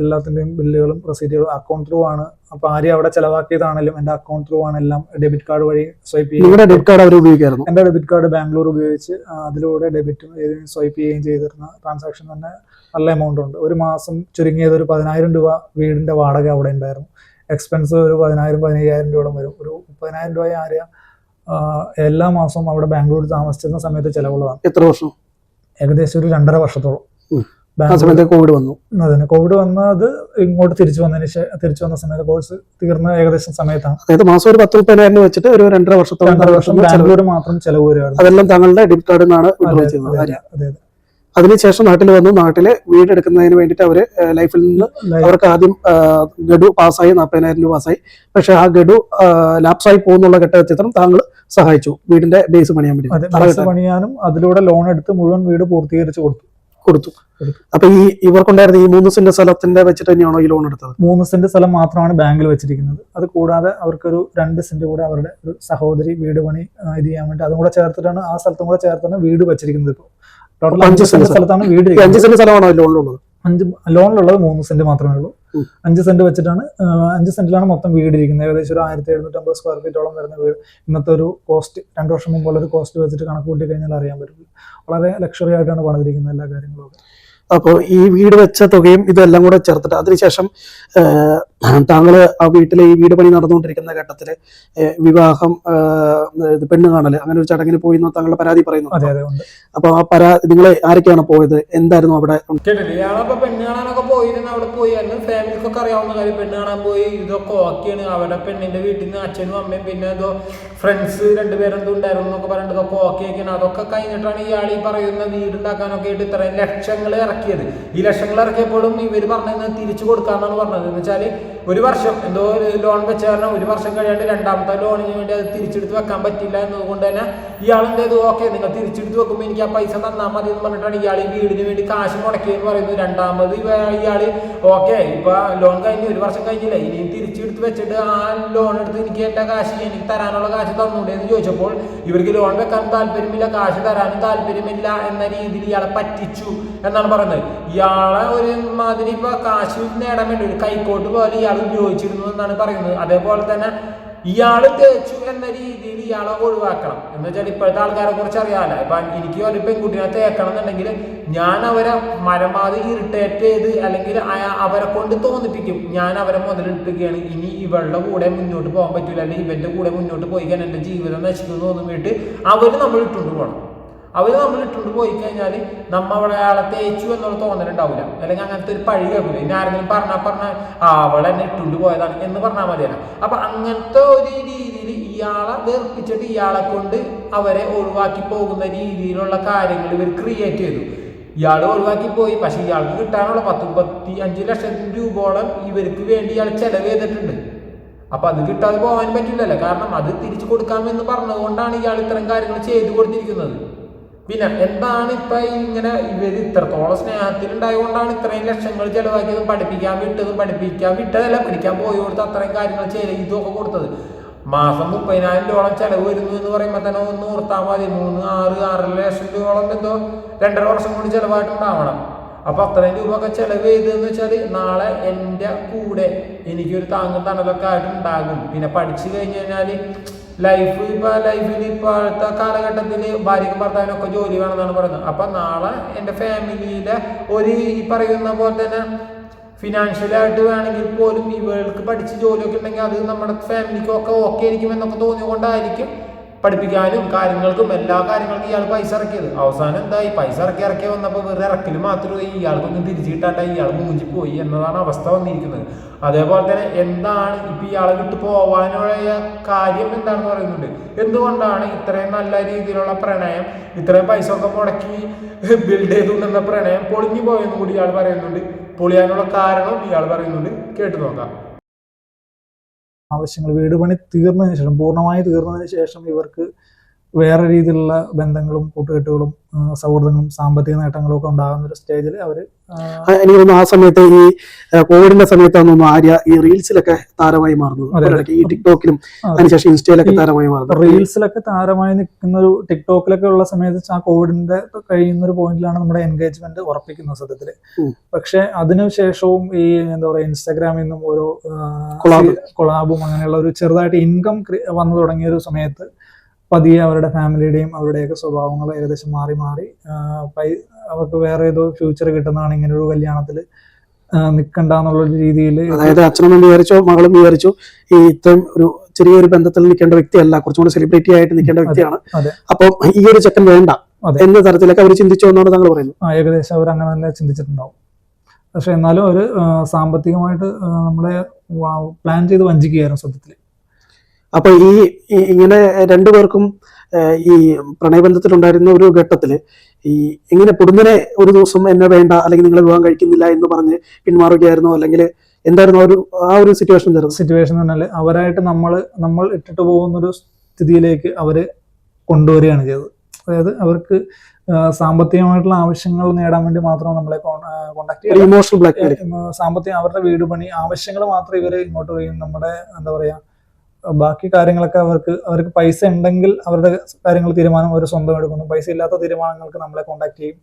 എല്ലാത്തിന്റെയും ബില്ലുകളും റെസീറ്റുകളും അക്കൗണ്ട് ത്രൂ ആണ്. അപ്പൊ ആര് അവിടെ ചെലവാക്കിയതാണെങ്കിലും എന്റെ അക്കൗണ്ട് ത്രൂ ആണ് എല്ലാം ഡെബിറ്റ് കാർഡ് വഴി സ്വൈപ്പ് ചെയ്യും നിങ്ങളുടെ ഡെബിറ്റ് കാർഡ് അവർ ഉപയോഗിക്കായിരുന്നു എന്റെ ഡെബിറ്റ് കാർഡ് ബാംഗ്ലൂർ ഉപയോഗിച്ച് അതിലൂടെ ഡെബിറ്റും സ്വൈപ്പ് ചെയ്യുകയും ചെയ്തിരുന്ന ട്രാൻസാക്ഷൻ തന്നെ നല്ല എമൗണ്ട് ഉണ്ട്. ഒരു മാസം ചുരുങ്ങിയത് ഒരു പതിനായിരം രൂപ വീടിന്റെ വാടക അവിടെ ഉണ്ടായിരുന്നു. എക്സ്പെൻസ് ഒരു പതിനായിരം പതിനയ്യായിരം രൂപയോളം വരും. ഒരു മുപ്പതിനായിരം രൂപ ആര്യ എല്ലാ മാസവും അവിടെ ബാംഗ്ലൂർ താമസിച്ചിരുന്ന സമയത്ത് ചിലവുള്ളതാണ്. എത്ര വർഷം? ഏകദേശം ഒരു രണ്ടര വർഷത്തോളം. ഉം. ആ സമയത്ത് കോവിഡ് വന്നു. അതന്നെ. കോവിഡ് വന്നത് ഇങ്ങോട്ട് തിരിച്ചു വന്നതിന് ശേഷം തിരിച്ചു വന്ന സമയത്ത് കോഴ്സ് തീർന്ന ഏകദേശം സമയത്താണ്. അതായത് മാസം ഒരു പത്ത് മുപ്പതിനായിരം രൂപ വെച്ചിട്ട് ഒരു രണ്ടര വർഷത്തോളം രണ്ടര വർഷം. ബാംഗ്ലൂർ മാത്രം ചെലവ് വരുവാണ് അതെല്ലാം താങ്കളുടെ ഡെബിറ്റ് കാർഡിൽ നിന്നാണ്. അതിനുശേഷം നാട്ടിൽ വന്നു. നാട്ടിൽ വീട് എടുക്കുന്നതിന് വേണ്ടിയിട്ട് അവർ ലൈഫിൽ നിന്ന് അവർക്ക് ആദ്യം ഗഡു പാസ്സായി നാൽപ്പതിനായിരം രൂപ പാസ്സായി. പക്ഷെ ആ ഗഡു ലാപ്സായി പോകുന്നുള്ള ഘട്ടചിത്രം താങ്കൾ സഹായിച്ചു. വീടിന്റെ ബേസ് പണിയാൻ കെട്ടാൻ പണിയാനും അതിലൂടെ ലോൺ എടുത്ത് മുഴുവൻ വീട് പൂർത്തീകരിച്ച് കൊടുത്തു. കൊടുത്തു. അപ്പൊ ഈ ഇവർക്കുണ്ടായിരുന്ന ഈ മൂന്ന് സെന്റ് സ്ഥലത്തിന്റെ വെച്ചിട്ട് തന്നെയാണോ ഈ ലോൺ എടുത്തത്? മൂന്ന് സെന്റ് സ്ഥലം മാത്രമാണ് ബാങ്കിൽ വെച്ചിരിക്കുന്നത്. അത് കൂടാതെ അവർക്കൊരു രണ്ട് സെന്റ് കൂടെ അവരുടെ ഒരു സഹോദരി വീട് പണി ഇത് ചെയ്യാൻ വേണ്ടി അതും കൂടെ ചേർത്തിട്ടാണ് ആ സ്ഥലത്തും കൂടെ ചേർത്താണ് വീട് വെച്ചിരിക്കുന്നത് ഇപ്പോൾ ടോട്ടൽ അഞ്ച് സെന്റ് സ്ഥലത്താണ് വീട് അഞ്ച് സെന്റ് സ്ഥലമാണോ ലോണിലുള്ളത് അഞ്ച് ലോണിലുള്ളത് മൂന്ന് സെന്റ് മാത്രമേ ഉള്ളൂ. അഞ്ച് സെന്റ് വെച്ചിട്ടാണ് അഞ്ച് സെന്റിലാണ് മൊത്തം വീട് ഇരിക്കുന്നത് ഏകദേശം ഒരു ആയിരത്തി എഴുന്നൂറ്റമ്പത് സ്ക്വയർ ഫീറ്റോളം വരുന്ന വീട്. ഇന്നത്തെ ഒരു കോസ്റ്റ് രണ്ട് വർഷം മുമ്പുള്ള ഒരു കോസ്റ്റ് വെച്ചിട്ട് കണക്ക് കൂട്ടി കഴിഞ്ഞാൽ അറിയാൻ പറ്റും വളരെ ലക്ഷറി ആയിട്ടാണ് പണിതിരിക്കുന്നത് എല്ലാ കാര്യങ്ങളും അപ്പോൾ ഈ വീട് വെച്ച തുകയും ഇതെല്ലാം കൂടെ ചേർത്തിട്ട് അതിനുശേഷം താങ്കൾ ആ വീട്ടിലെ ഈ വീട് പണി നടന്നുകൊണ്ടിരിക്കുന്ന ഘട്ടത്തിൽ വിവാഹം പെണ്ണ് കാണൽ അങ്ങനെ ഒരു ചടങ്ങിന് പോയി എന്ന് താങ്കളുടെ പരാതി പറയുന്നു. അതെ അതെ ഉണ്ട്. അപ്പൊ ആ പരാ നിങ്ങൾ ആരൊക്കെയാണ് പോയത്? എന്തായിരുന്നു അവിടെ? കേട്ടില്ലേ പെണ്ണ് കാണാനൊക്കെ പോയിരുന്നു. അവിടെ പോയി. ഫാമിലിക്കൊക്കെ അറിയാവുന്ന കാര്യം പെണ്ണ് കാണാൻ പോയി. ഇതൊക്കെ ഓക്കെയാണ് അവിടെ പെണ്ണിന്റെ വീട്ടിൽ നിന്ന് അച്ഛനും അമ്മയും പിന്നെ എന്തോ ഫ്രണ്ട്സ് രണ്ടുപേരെന്തോ ഉണ്ടായിരുന്നു എന്നൊക്കെ പറഞ്ഞിട്ട് ഇതൊക്കെ ഓക്കെ ആക്കിയാണ് അതൊക്കെ കഴിഞ്ഞിട്ടാണ് ഇയാൾ ഈ പറയുന്ന വീടുണ്ടാക്കാനൊക്കെ ആയിട്ട് ഇത്രയും ലക്ഷങ്ങൾ ഇറക്കിയത് ഈ ലക്ഷങ്ങൾ ഇറക്കിയപ്പോഴും ഇവർ പറഞ്ഞത് തിരിച്ചു കൊടുക്കാന്നാണ് പറഞ്ഞത്. എന്ന് വെച്ചാൽ ഒരു വർഷം എന്തോ ഒരു ലോൺ വെച്ച കാരണം ഒരു വർഷം കഴിയാണ്ട് രണ്ടാമത്തെ ലോണിന് വേണ്ടി അത് തിരിച്ചെടുത്ത് വെക്കാൻ പറ്റില്ല എന്നതുകൊണ്ട് തന്നെ ഇയാൾ എന്ത് ചെയ്തു? ഓക്കെ നിങ്ങൾ തിരിച്ചെടുത്ത് വെക്കുമ്പോൾ എനിക്ക് ആ പൈസ തന്നാൽ മതി എന്ന് പറഞ്ഞിട്ടാണ് ഇയാൾ ഈ വീടിന് വേണ്ടി കാശ് മുടക്കിയെന്ന് പറയുന്നത്. രണ്ടാമത് ഇയാൾ ഓക്കെ ഇപ്പൊ ലോൺ കഴിഞ്ഞ് ഒരു വർഷം കഴിഞ്ഞില്ല? ഇനിയും തിരിച്ചെടുത്ത് വെച്ചിട്ട് ആ ലോൺ എടുത്ത് എനിക്ക് എന്റെ കാശ് എനിക്ക് തരാനുള്ള കാശ് തന്നൂടെ എന്ന് ചോദിച്ചപ്പോൾ ഇവർക്ക് ലോൺ വെക്കാൻ താല്പര്യമില്ല കാശ് തരാനും താല്പര്യമില്ല എന്ന രീതിയിൽ ഇയാളെ പറ്റിച്ചു എന്നാണ് പറയുന്നത്. ഇയാളെ ഒരു മാതിരി ഇപ്പൊ കാശ് നേടാൻ വേണ്ടി ഒരു കൈക്കോട്ട് പോലെ ഇയാൾ ഉപയോഗിച്ചിരുന്നു എന്നാണ് പറയുന്നത്. അതേപോലെ തന്നെ ഇയാൾ തേച്ചു എന്ന രീതിയിൽ ഇയാളെ ഒഴിവാക്കണം. എന്ന് വെച്ചാൽ ഇപ്പോഴത്തെ ആൾക്കാരെ കുറിച്ച് അറിയാമല്ല ഇപ്പൊ എനിക്ക് ഒരു പെൺകുട്ടിനെ തേക്കണം എന്നുണ്ടെങ്കിൽ ഞാൻ അവരെ മരമാതി ഇറിറ്റേറ്റ് ചെയ്ത് അല്ലെങ്കിൽ അവരെ കൊണ്ട് തോന്നിപ്പിക്കും. ഞാൻ അവരെ മുതലെടുപ്പിക്കുകയാണ്. ഇനി ഇവളുടെ കൂടെ മുന്നോട്ട് പോകാൻ പറ്റില്ല അല്ലെങ്കിൽ ഇവന്റെ കൂടെ മുന്നോട്ട് പോയി കഴിഞ്ഞാൽ എന്റെ ജീവിതം നശിക്കുന്നു തോന്നുന്നിട്ട് അവർ നമ്മൾ ഇട്ടുകൊണ്ട് പോകണം. അവർ നമ്മൾ ഇട്ടുകൊണ്ട് പോയി കഴിഞ്ഞാൽ നമ്മ അവിടെ അയാളെ തേച്ചു എന്നുള്ള തോന്നലുണ്ടാവില്ല അല്ലെങ്കിൽ അങ്ങനത്തെ ഒരു പഴി കേൾക്കില്ല ഇനി ആരെങ്കിലും പറഞ്ഞാൽ പറഞ്ഞാൽ ആ അവളെ എന്നെ ഇട്ടുകൊണ്ട് പോയതാണ് എന്ന് പറഞ്ഞാൽ മതിയല്ല. അപ്പം അങ്ങനത്തെ ഒരു രീതിയിൽ ഇയാളെ വേർപ്പിച്ചിട്ട് ഇയാളെ കൊണ്ട് അവരെ ഒഴിവാക്കി പോകുന്ന രീതിയിലുള്ള കാര്യങ്ങൾ ഇവർ ക്രിയേറ്റ് ചെയ്തു. ഇയാൾ ഒഴിവാക്കി പോയി. പക്ഷെ ഇയാൾക്ക് കിട്ടാനുള്ള പത്ത് മുപ്പത്തി അഞ്ച് ലക്ഷം രൂപയോളം ഇവർക്ക് വേണ്ടി ഇയാൾ ചെലവ് ചെയ്തിട്ടുണ്ട്. അപ്പൊ അത് കിട്ടാതെ പോകാൻ പറ്റില്ലല്ലോ. കാരണം അത് തിരിച്ചു കൊടുക്കാമെന്ന് പറഞ്ഞതുകൊണ്ടാണ് ഇയാൾ ഇത്തരം കാര്യങ്ങൾ ചെയ്തു കൊടുത്തിരിക്കുന്നത്. പിന്നെ എന്താണ് ഇപ്പൊ ഇങ്ങനെ ഇവർ ഇത്രത്തോളം സ്നേഹത്തിലുണ്ടായതുകൊണ്ടാണ് ഇത്രയും ലക്ഷങ്ങൾ ചെലവാക്കിയതും പഠിപ്പിക്കാൻ വിട്ടതും പഠിപ്പിക്കാൻ വിട്ടതല്ല പഠിക്കാൻ പോയി കൊടുത്ത് അത്രയും കാര്യങ്ങൾ ചെയ്തൊക്കെ കൊടുത്തത്. മാസം മുപ്പതിനായിരം രൂപ ചെലവ് വരുന്നു എന്ന് പറയുമ്പോൾ തന്നെ ഒന്ന് ഓർത്താൽ മതി. മൂന്ന് ആറ് ആറര ലക്ഷം രൂപ എന്തോ രണ്ടര വർഷം കൊണ്ട് ചെലവായിട്ടുണ്ടാവണം. അപ്പൊ അത്രയും രൂപ ഒക്കെ ചെലവ് ചെയ്തെന്ന് വെച്ചാൽ നാളെ എന്റെ കൂടെ എനിക്കൊരു താങ്ങും തണലൊക്കെ ആയിട്ട് ഉണ്ടാകും പിന്നെ പഠിച്ചു കഴിഞ്ഞു കഴിഞ്ഞാൽ ലൈഫ് ഇപ്പൊ ലൈഫിൽ ഇപ്പോഴത്തെ കാലഘട്ടത്തിൽ ഭാര്യക്കും ഭർത്താവിനൊക്കെ ജോലി വേണമെന്നാണ് പറയുന്നത്. അപ്പൊ നാളെ എന്റെ ഫാമിലിയിലെ ഒരു ഈ പറയുന്ന പോലെ തന്നെ ഫിനാൻഷ്യലായിട്ട് വേണമെങ്കിൽ പോലും ഇവൾക്ക് പഠിച്ച് ജോലിയൊക്കെ ഉണ്ടെങ്കിൽ അത് നമ്മുടെ ഫാമിലിക്കൊക്കെ ഓക്കെ ആയിരിക്കും എന്നൊക്കെ തോന്നിക്കൊണ്ടായിരിക്കും പഠിപ്പിക്കാനും കാര്യങ്ങൾക്കും എല്ലാ കാര്യങ്ങൾക്കും ഇയാൾ പൈസ ഇറക്കിയത്. അവസാനം എന്തായി? പൈസ ഇറക്കി ഇറക്കി വന്നപ്പോൾ വെറുതെ ഇറക്കൽ മാത്രമേ ഇയാൾക്കൊന്നും തിരിച്ചു കിട്ടാണ്ടായി. ഇയാൾ മൂഞ്ചി പോയി എന്നതാണ് അവസ്ഥ വന്നിരിക്കുന്നത്. അതേപോലെ തന്നെ എന്താണ് ഇപ്പൊ ഇയാളെ വിട്ട് പോവാനുള്ള കാര്യം എന്താണെന്ന് പറയുന്നുണ്ട്. എന്തുകൊണ്ടാണ് ഇത്രയും നല്ല രീതിയിലുള്ള പ്രണയം ഇത്രയും പൈസ ഒക്കെ മുടക്കി ബിൽഡ് ചെയ്തു നിന്ന പ്രണയം പൊളിഞ്ഞു പോയെന്നും കൂടി ഇയാൾ പറയുന്നുണ്ട്. പൊളിയാനുള്ള കാരണം ഇയാൾ പറയുന്നുണ്ട്. കേട്ടു നോക്കാം. ആവശ്യങ്ങൾ വീട് പണി തീർന്നതിന് ശേഷം പൂർണമായി തീർന്നതിന് ശേഷം ഇവർക്ക് വേറെ രീതിയിലുള്ള ബന്ധങ്ങളും കൂട്ടുകെട്ടുകളും സൗഹൃദങ്ങളും സാമ്പത്തിക നേട്ടങ്ങളും ഒക്കെ ഉണ്ടാകുന്ന ഒരു സ്റ്റേജിൽ ആ, എനിക്ക് തോന്നുന്നു ആ സമയത്ത് ഈ കോവിഡിന്റെ സമയത്താണ് തോന്നുന്നു ആര്യ ഈ റീൽസിലൊക്കെ താരമായി മാറുന്നത്. ഈ ടിക്ടോക്കിലും അതെ. അതിനുശേഷം ഇൻസ്റ്റയിലൊക്കെ താരമായി മാറുന്നത് റീൽസിലൊക്കെ താരമായി നിൽക്കുന്ന ഒരു ടിക്ടോക്കിലൊക്കെ ഉള്ള സമയത്ത് ആ കോവിഡിന്റെ കഴിയുന്ന ഒരു പോയിന്റിലാണ് നമ്മുടെ എൻഗേജ്മെന്റ് ഉറപ്പിക്കുന്നത് സത്യത്തിൽ. പക്ഷെ അതിനുശേഷവും ഈ എന്താ പറയാ ഇൻസ്റ്റാഗ്രാമിൽ നിന്നും ഓരോ കൊളാബും അങ്ങനെയുള്ള ഒരു ചെറുതായിട്ട് ഇൻകം വന്നു തുടങ്ങിയ ഒരു സമയത്ത് പതിയെ അവരുടെ ഫാമിലിയുടെയും അവരുടെയൊക്കെ സ്വഭാവങ്ങൾ ഏകദേശം മാറി മാറി. അവർക്ക് വേറെ ഏതോ ഫ്യൂച്ചർ കിട്ടുന്നതാണ് ഇങ്ങനെ ഒരു കല്യാണത്തിൽ നിൽക്കണ്ട എന്നുള്ള രീതിയിൽ അതായത് അച്ഛനും വിചാരിച്ചോ മകളും വിചാരിച്ചു ഈ ഇത്തരം ഒരു ചെറിയൊരു ബന്ധത്തിൽ നിൽക്കേണ്ട വ്യക്തിയല്ല കുറച്ചും കൂടി സെലിബ്രിറ്റി ആയിട്ട് നിൽക്കേണ്ട വ്യക്തിയാണ്. അപ്പൊ അപ്പോൾ ഈ ഒരു ചെക്കൻ വേണ്ട എന്ന തരത്തിലൊക്കെ അവർ ചിന്തിച്ചു എന്നാണ് താങ്കൾ പറയുന്നത്? ഏകദേശം അവർ അങ്ങനെ തന്നെ ചിന്തിച്ചിട്ടുണ്ടാവും. പക്ഷെ എന്നാലും അവർ സാമ്പത്തികമായിട്ട് നമ്മളെ പ്ലാൻ ചെയ്ത് വഞ്ചിക്കുകയായിരുന്നു സത്യത്തിൽ അപ്പൊ ഈ ഇങ്ങനെ രണ്ടുപേർക്കും ഈ പ്രണയബന്ധത്തിലുണ്ടായിരുന്ന ഒരു ഘട്ടത്തിൽ ഈ ഇങ്ങനെ പൊടുന്നനെ ഒരു ദിവസം എന്നെ വേണ്ട അല്ലെങ്കിൽ നിങ്ങൾ വിവാഹം കഴിക്കുന്നില്ല എന്ന് പറഞ്ഞ് പിന്മാറുകയായിരുന്നോ? അല്ലെങ്കിൽ എന്തായിരുന്നു ഒരു ആ ഒരു സിറ്റുവേഷൻ തരുന്നത് സിറ്റുവേഷൻ പറഞ്ഞാൽ അവരായിട്ട് നമ്മൾ നമ്മൾ ഇട്ടിട്ട് പോകുന്ന ഒരു സ്ഥിതിയിലേക്ക് അവർ കൊണ്ടുവരികയാണ് ചെയ്തത്. അതായത് അവർക്ക് സാമ്പത്തികമായിട്ടുള്ള ആവശ്യങ്ങൾ നേടാൻ വേണ്ടി മാത്രം നമ്മളെ കോണ്ടാക്ട് ഒരു ഇമോഷണൽ സാമ്പത്തികം അവരുടെ വീട് പണി ആവശ്യങ്ങൾ മാത്രം ഇവർ ഇങ്ങോട്ട് വരികയും നമ്മുടെ എന്താ പറയാ ബാക്കി കാര്യങ്ങളൊക്കെ അവർക്ക് അവർക്ക് പൈസ ഉണ്ടെങ്കിൽ അവരുടെ കാര്യങ്ങൾ തീരുമാനം അവർ സ്വന്തം എടുക്കുന്നു. പൈസ ഇല്ലാത്ത തീരുമാനങ്ങൾക്ക് നമ്മളെ കോണ്ടാക്ട് ചെയ്യും.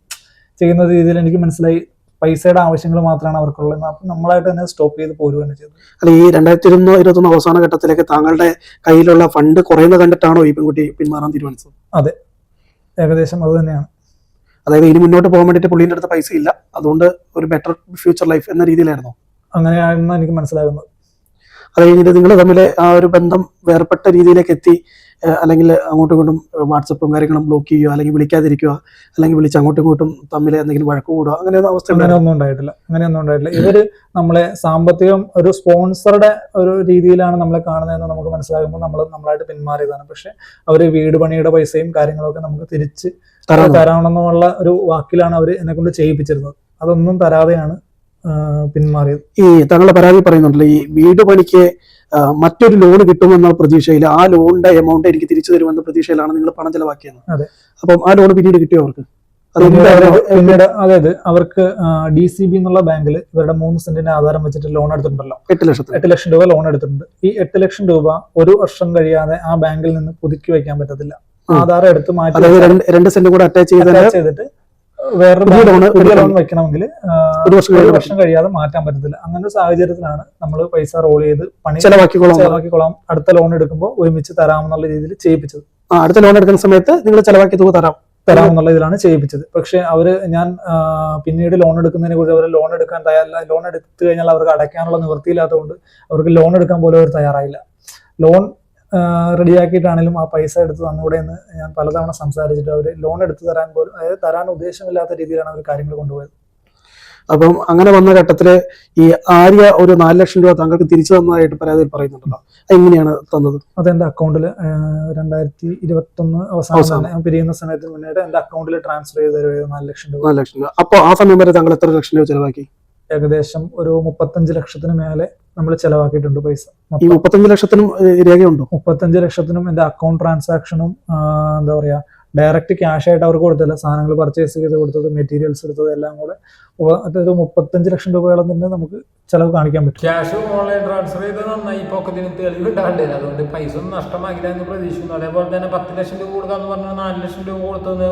ചെയ്യുന്ന രീതിയിൽ എനിക്ക് മനസ്സിലായി പൈസയുടെ ആവശ്യങ്ങൾ മാത്രമാണ് അവർക്കുള്ളത് അപ്പം നമ്മളായിട്ട് തന്നെ സ്റ്റോപ്പ് ചെയ്ത് പോരുകയാണ് ചെയ്തത്. അല്ല ഈ രണ്ടായിരത്തി ഇരുപത്തി ഇരുപത്തൊന്ന് അവസാന ഘട്ടത്തിലേക്ക് താങ്കളുടെ കയ്യിലുള്ള ഫണ്ട് കുറയുന്നത് കണ്ടിട്ടാണോ ഈ പെൺകുട്ടി പിന്മാറാൻ തീരുമാനിച്ചത്? അതെ. ഏകദേശം അത് തന്നെയാണ്. അതായത് ഇനി മുന്നോട്ട് പോകാൻ വേണ്ടിയിട്ട് പുള്ളീന്റെ അടുത്ത് പൈസ ഇല്ല. അതുകൊണ്ട് ഒരു ബെറ്റർ ഫ്യൂച്ചർ ലൈഫ് എന്ന രീതിയിലായിരുന്നു? അങ്ങനെയാണെന്ന് എനിക്ക് മനസ്സിലാകുന്നത്. അത് കഴിഞ്ഞിട്ട് നിങ്ങൾ തമ്മിൽ ആ ഒരു ബന്ധം വേർപെട്ട രീതിയിലേക്ക് എത്തി അല്ലെങ്കിൽ അങ്ങോട്ടും ഇങ്ങോട്ടും വാട്സപ്പും കാര്യങ്ങളും ബ്ലോക്ക് ചെയ്യുക അല്ലെങ്കിൽ വിളിക്കാതിരിക്കുക അല്ലെങ്കിൽ വിളിച്ച് അങ്ങോട്ടും ഇങ്ങോട്ടും തമ്മിൽ എന്തെങ്കിലും വഴക്ക് കൂടുക അങ്ങനെ ഒരു അവസ്ഥ അങ്ങനെയൊന്നും ഉണ്ടായിട്ടില്ല. അങ്ങനെയൊന്നും ഉണ്ടായിട്ടില്ല. ഇവർ നമ്മളെ സാമ്പത്തികം ഒരു സ്പോൺസറുടെ ഒരു രീതിയിലാണ് നമ്മളെ കാണുന്നതെന്ന് നമുക്ക് മനസ്സിലാകുമ്പോൾ നമ്മൾ നമ്മളായിട്ട് പിന്മാറിയതാണ്. പക്ഷെ അവർ വീട് പണിയുടെ പൈസയും കാര്യങ്ങളൊക്കെ നമുക്ക് തിരിച്ച് തരാൻ തരാമെന്നുള്ള ഒരു വാക്കിലാണ് അവർ എന്നെ കൊണ്ട് ചെയ്യിപ്പിച്ചിരുന്നത്. അതൊന്നും തരാതെയാണ് പിന്മാറിയത്. ഈ താങ്കളുടെ പരാതി പറയുന്നുണ്ടല്ലോ ഈ വീട് പണിക്ക് മറ്റൊരു ലോൺ കിട്ടുമെന്ന പ്രതീക്ഷയിൽ ആ ലോണിന്റെ എമൗണ്ട് എനിക്ക് തിരിച്ചു തരുമെന്ന പ്രതീക്ഷയിലാണ് നിങ്ങൾ പണം ചെലവാക്കിയത്. അപ്പം ആ ലോൺ പിന്നീട് കിട്ടിയോ അവർക്ക്? പിന്നീട് അതായത് അവർക്ക് ഡി സി ബി എന്നുള്ള ബാങ്കിൽ ഇവരുടെ മൂന്ന് സെന്റിന്റെ ആധാരം വെച്ചിട്ട് ലോൺ എടുത്തിട്ടുണ്ടല്ലോ. എട്ട് ലക്ഷം എട്ട് ലക്ഷം രൂപ ലോൺ എടുത്തിട്ടുണ്ട്. ഈ എട്ട് ലക്ഷം രൂപ ഒരു വർഷം കഴിയാതെ ആ ബാങ്കിൽ നിന്ന് പുതുക്കി വെക്കാൻ പറ്റത്തില്ല. ആധാരം എടുത്ത് മാറ്റി രണ്ട് സെന്റ് കൂടെ അറ്റാച്ച് ചെയ്തിട്ട് വേറൊരു പുതിയ. ലോൺ വെക്കണമെങ്കിൽ ഒരു വർഷം കഴിയാതെ മാറ്റാൻ പറ്റത്തില്ല. അങ്ങനെ ഒരു സാഹചര്യത്തിലാണ് നമ്മൾ പൈസ റോൾ ചെയ്ത് പണി ചെലവാക്കിക്കോളാം. ചെലവാക്കിക്കൊള്ളാം അടുത്ത ലോൺ എടുക്കുമ്പോൾ ഒരുമിച്ച് തരാമെന്നുള്ള രീതിയിൽ ചെയ്യിപ്പിച്ചത്. അടുത്ത ലോൺ എടുക്കുന്ന സമയത്ത് നിങ്ങൾ ചെലവാക്കി തുക തരാം. തരാമെന്നുള്ള ഇതിലാണ് ചെയ്യിപ്പിച്ചത്. പക്ഷെ അവർ ഞാൻ പിന്നീട് ലോൺ എടുക്കുന്നതിനെ കുറിച്ച് അവർ ലോൺ എടുക്കാൻ തയ്യാറില്ല ലോൺ എടുത്തു കഴിഞ്ഞാൽ അവർക്ക് അടയ്ക്കാനുള്ള നിവൃത്തിയില്ലാത്തതുകൊണ്ട് അവർക്ക് ലോൺ എടുക്കാൻ പോലും അവർ തയ്യാറായില്ല. ലോൺ റെഡിയാക്കിയിട്ടാണെങ്കിലും ആ പൈസ എടുത്ത് തന്നൂടെ എന്ന് ഞാൻ പലതവണ സംസാരിച്ചിട്ട് അവർ ലോൺ എടുത്തു തരാൻ പോലും അതായത് തരാൻ ഉദ്ദേശമില്ലാത്ത രീതിയിലാണ് അവർ കാര്യങ്ങൾ കൊണ്ടുപോയത്. അപ്പം അങ്ങനെ വന്ന ഘട്ടത്തിൽ ഈ ആര്യ ഒരു നാല് ലക്ഷം രൂപ താങ്കൾക്ക് തിരിച്ചു തന്നതായിട്ട് പരാതിയിൽ പറയുന്നുണ്ടല്ലോ. എങ്ങനെയാണ് തന്നത്? അത് എന്റെ അക്കൗണ്ടിൽ രണ്ടായിരത്തി ഇരുപത്തൊന്ന് അവസാനം പിരിയുന്ന സമയത്തിന് എന്റെ അക്കൗണ്ടിൽ ട്രാൻസ്ഫർ ചെയ്ത് തരുമായിരുന്നു നാല് ലക്ഷം രൂപ. നാല് ലക്ഷം രൂപ. അപ്പോൾ ആ സമയം വരെ താങ്കൾ എത്ര ലക്ഷം രൂപ ചെലവാക്കി? ഏകദേശം ഒരു മുപ്പത്തഞ്ച് ലക്ഷത്തിന് മേലെ നമ്മൾ ചെലവാക്കിയിട്ടുണ്ട് പൈസ. ഈ മുപ്പത്തഞ്ച് ലക്ഷത്തിനും രേഖയുണ്ടോ? മുപ്പത്തഞ്ച് ലക്ഷത്തിനും എന്റെ അക്കൗണ്ട് ട്രാൻസാക്ഷനും എന്താ പറയാ ഡയറക്റ്റ് ക്യാഷ് ആയിട്ട് അവർക്ക് കൊടുത്തില്ല. സാധനങ്ങൾ പർച്ചേസ് ചെയ്ത് കൊടുത്തത് മെറ്റീരിയൽസ് എടുത്തത് എല്ലാം കൂടെ. ഒരു അതൊരു മുപ്പത്തഞ്ച് ലക്ഷം രൂപയോളം തന്നെ നമുക്ക് ചെലവ് കാണിക്കാൻ പറ്റും. ക്യാഷ് ഓൺലൈൻ ട്രാൻസ്ഫർ ചെയ്ത് നന്നായി. പോക്കറ്റിന് തെളിവുണ്ടാകണ്ടേ അതുകൊണ്ട് പൈസ ഒന്നും നഷ്ടമാക്കില്ല എന്ന് പ്രതീക്ഷിക്കുന്നു. അതേപോലെ തന്നെ പത്ത് ലക്ഷം രൂപ എന്ന് പറഞ്ഞാൽ നാല് ലക്ഷം രൂപ കൊടുത്തത്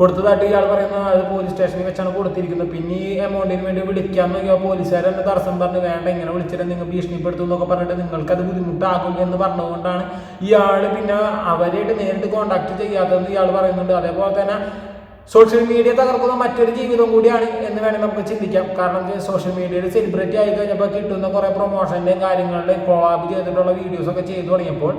കൊടുത്തതായിട്ട് ഇയാൾ പറയുന്നത് അത് പോലീസ് സ്റ്റേഷനിൽ വെച്ചാണ് കൊടുത്തിരിക്കുന്നത്. പിന്നെ ഈ എമൗണ്ടിന് വേണ്ടി വിളിക്കാൻ നോക്കിയാൽ പോലീസുകാർ എന്നെ തടസ്സം പറഞ്ഞ് വേണ്ട ഇങ്ങനെ വിളിച്ചിട്ട് നിങ്ങൾ ഭീഷണിപ്പെടുത്തും എന്നൊക്കെ പറഞ്ഞിട്ട് നിങ്ങൾക്കത് ബുദ്ധിമുട്ടാകും എന്ന് പറഞ്ഞുകൊണ്ടാണ് ഇയാൾ പിന്നെ അവരായിട്ട് നേരിട്ട് കോണ്ടാക്ട് ചെയ്യാത്തതെന്ന് ഇയാൾ പറയുന്നുണ്ട്. അതേപോലെ തന്നെ സോഷ്യൽ മീഡിയ തകർക്കുന്ന മറ്റൊരു ജീവിതം കൂടിയാണ് എന്ന് വേണമെങ്കിൽ നമുക്ക് ചിന്തിക്കാം. കാരണം സോഷ്യൽ മീഡിയയിൽ സെലിബ്രിറ്റി ആയി കഴിഞ്ഞപ്പോൾ കിട്ടുന്ന കുറേ പ്രൊമോഷന്റെയും കാര്യങ്ങളുടെയും കോളാബ് ചെയ്തിട്ടുള്ള വീഡിയോസ് ഒക്കെ ചെയ്തു തുടങ്ങിയപ്പോൾ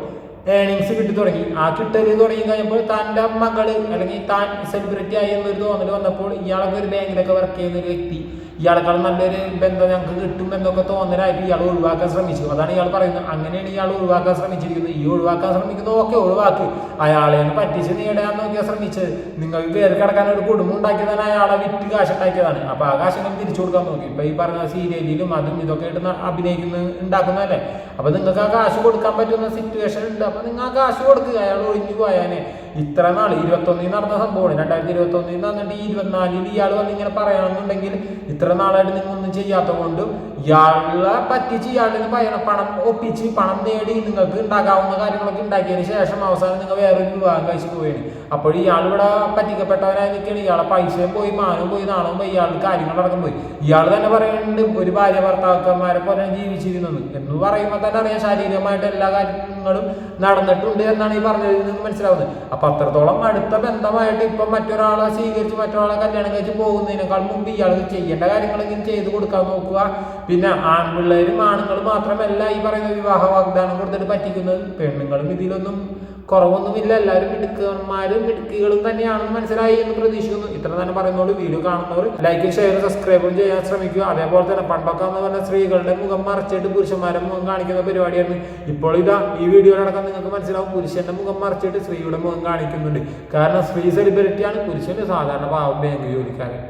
ഏണിങ്സ് കിട്ടി തുടങ്ങി. ആ കിട്ടൽ തുടങ്ങി കഴിഞ്ഞപ്പോൾ തന്റെ മകൾ അല്ലെങ്കിൽ താൻ സെലിബ്രിറ്റി ആയി എന്നൊരു തോന്നൽ വന്നപ്പോൾ ഇയാളൊക്കെ ഒരു ബാങ്കിലൊക്കെ വർക്ക് ചെയ്യുന്ന ഒരു വ്യക്തി ഇയാളെക്കാളും നല്ലൊരു ബന്ധം ഞങ്ങൾക്ക് കിട്ടും എന്നൊക്കെ തോന്നലായിട്ട് ഇയാൾ ഒഴിവാക്കാൻ ശ്രമിച്ചു. അതാണ് ഇയാൾ പറയുന്നത്. അങ്ങനെയാണ് ഇയാൾ ഒഴിവാക്കാൻ ശ്രമിച്ചിരിക്കുന്നത്. ഈ ഒഴിവാക്കാൻ ശ്രമിക്കുന്നത് ഓക്കെ ഒഴിവാക്കി അയാളെയാണ് പറ്റിച്ച് നേടാൻ നോക്കിയാൽ ശ്രമിച്ചത്. നിങ്ങൾ കയറി കിടക്കാൻ ഒരു കുടുംബം ഉണ്ടാക്കിയതാണ് അയാളെ വിറ്റ് കാശ് ഉണ്ടാക്കിയതാണ് അപ്പൊ ആ കാശ് നിങ്ങൾ തിരിച്ചു കൊടുക്കാൻ നോക്കി. ഇപ്പൊ ഈ പറഞ്ഞ സീരിയലിലും അതും ഇതൊക്കെ ആയിട്ട് അഭിനയിക്കുന്ന ഉണ്ടാക്കുന്നതല്ലേ അപ്പൊ നിങ്ങൾക്ക് ആ കാശ് കൊടുക്കാൻ പറ്റുന്ന സിറ്റുവേഷൻ ഉണ്ട്. അപ്പൊ നിങ്ങൾ ആ കാശ് കൊടുക്കുക അയാൾ ഒഴിഞ്ഞു പോയാനെ. ഇത്ര നാൾ ഇരുപത്തൊന്നിൽ നടന്ന സംഭവമാണ്. രണ്ടായിരത്തി ഇരുപത്തൊന്നിൽ നടന്നിട്ട് ഈ ഇരുപത്തിനാലിൽ ഇയാൾ വന്ന് ഇങ്ങനെ ഇത്ര നാളായിട്ട് നിങ്ങൾ ഒന്നും ചെയ്യാത്ത കൊണ്ടും ഇയാളെ പറ്റിച്ച് ഇയാളുടെ നിന്ന് പണം ഒപ്പിച്ച് പണം നേടി നിങ്ങൾക്ക് ഉണ്ടാക്കാവുന്ന കാര്യങ്ങളൊക്കെ ഉണ്ടാക്കിയതിന് ശേഷം അവസാനം നിങ്ങൾ വേറൊരു വിവാഹം കഴിച്ച് പോവുകയാണ്. അപ്പോൾ ഇയാളിവിടെ ഇവിടെ പറ്റിക്കപ്പെട്ടവനായി നിൽക്കുകയാണ്. ഇയാളെ പൈസയും പോയി മാനവും പോയി നാണവും പോയി ഇയാളുടെ കാര്യങ്ങളടക്കം പോയി. ഇയാൾ തന്നെ പറയുന്നുണ്ട് ഒരു ഭാര്യ ഭർത്താക്കന്മാരെ പോലെ ജീവിച്ചിരുന്നത് എന്ന് പറയുമ്പോൾ തന്നെ അറിയാം ശാരീരികമായിട്ട് എല്ലാ കാര്യങ്ങളും നടന്നിട്ടുണ്ട് എന്നാണ് ഈ പറഞ്ഞതിൽ നിന്ന് മനസ്സിലാവുന്നത്. അപ്പൊ അത്രത്തോളം അടുത്ത ബന്ധമായിട്ട് ഇപ്പൊ മറ്റൊരാളെ സ്വീകരിച്ച് മറ്റൊരാളെ കല്യാണം കഴിച്ച് പോകുന്നതിനേക്കാൾ മുമ്പ് ഇയാൾ ചെയ്യേണ്ട കാര്യങ്ങളെങ്കിലും ചെയ്ത് കൊടുക്കാൻ നോക്കുക. പിന്നെ ആൺപിള്ളേരും ആണുങ്ങളും മാത്രമല്ല ഈ പറയുന്ന വിവാഹ വാഗ്ദാനം കൊടുത്തിട്ട് പറ്റിക്കുന്നത്. പെണ്ണുങ്ങളും ഇതിലൊന്നും കുറവൊന്നുമില്ല. എല്ലാവരും മിടുക്കന്മാരും മിടുക്കികളും തന്നെയാണെന്ന് മനസ്സിലായി എന്ന് പ്രതീക്ഷിക്കുന്നു. ഇത്ര തന്നെ പറയുന്നോളൂ വീഡിയോ കാണുന്നവർ ലൈക്ക് ഷെയർ സബ്സ്ക്രൈബും ചെയ്യാൻ ശ്രമിക്കുക. അതേപോലെ തന്നെ പണ്ടൊക്കെ എന്ന് പറഞ്ഞ സ്ത്രീകളുടെ മുഖം മറച്ചിട്ട് പുരുഷന്മാരെ മുഖം കാണിക്കുന്ന പരിപാടിയാണ്. ഇപ്പോൾ ഇതാ ഈ വീഡിയോയിലടക്കം നിങ്ങൾക്ക് മനസ്സിലാവും. പുരുഷന്റെ മുഖം മറച്ചിട്ട് സ്ത്രീയുടെ മുഖം കാണിക്കുന്നുണ്ട്. കാരണം സ്ത്രീ സെലിബ്രിറ്റിയാണ് പുരുഷന്റെ സാധാരണ പാവം ബാങ്ക് ജോലിക്കാരൻ.